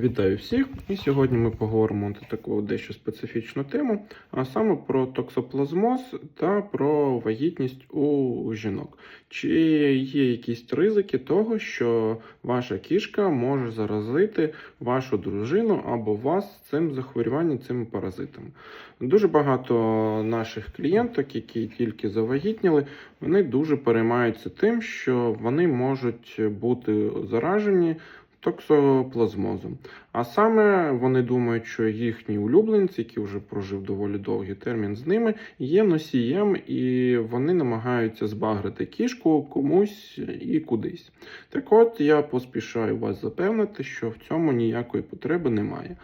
Вітаю всіх! І сьогодні ми поговоримо на таку дещо специфічну тему, а саме про токсоплазмоз та про вагітність у жінок. Чи є якісь ризики того, що ваша кішка може заразити вашу дружину або вас цим захворюванням, цими паразитами? Дуже багато наших клієнток, які тільки завагітніли, вони дуже переймаються тим, що вони можуть бути заражені токсоплазмозом. А саме вони думають, що їхній улюбленець, який вже прожив доволі довгий термін з ними, є носієм, і вони намагаються збагрити кішку комусь і кудись. Так от я поспішаю вас запевнити, що в цьому ніякої потреби немає.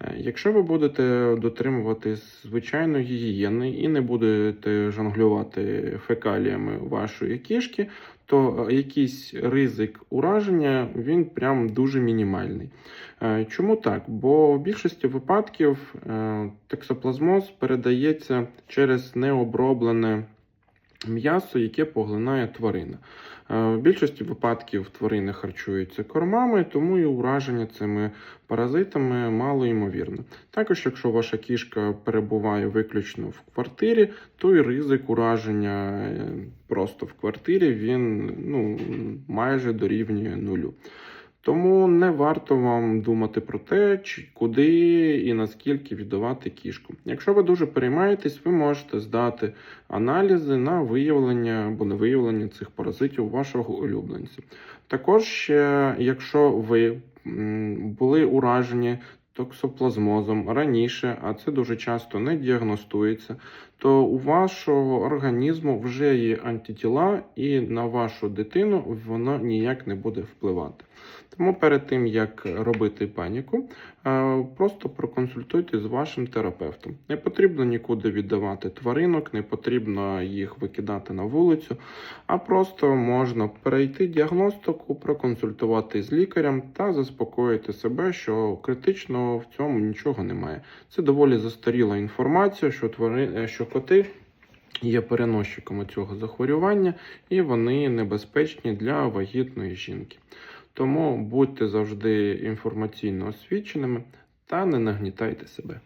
Е, Якщо ви будете дотримуватись звичайної гігієни і не будете жонглювати фекаліями вашої кішки, то е, якийсь ризик ураження він прям дуже мінімальний. Е, Чому так? Бо в більшості випадків е, токсоплазмоз передається через необроблене м'ясо, яке поглинає тварина. Е, В більшості випадків тварини харчуються кормами, тому і ураження цими паразитами мало ймовірне. Також, якщо ваша кішка перебуває виключно в квартирі, то і ризик ураження е, просто в квартирі він ну, майже дорівнює нулю. Тому не варто вам думати про те, чи куди і наскільки віддавати кішку. Якщо ви дуже переймаєтесь, ви можете здати аналізи на виявлення або не виявлення цих паразитів вашого улюбленця. Також, якщо ви були уражені токсоплазмозом раніше, а це дуже часто не діагностується, то у вашого організму вже є антитіла, і на вашу дитину воно ніяк не буде впливати. Тому перед тим як робити паніку, е, просто проконсультуйтесь з вашим терапевтом. Не потрібно нікуди віддавати тваринок, не потрібно їх викидати на вулицю, а просто можна перейти діагностику, проконсультувати з лікарем та заспокоїти себе, що критично в цьому нічого немає. Це доволі застаріла інформація, що твари, що коти. Є переносчиками цього захворювання, і вони небезпечні для вагітної жінки. Тому будьте завжди інформаційно освіченими та не нагнітайте себе.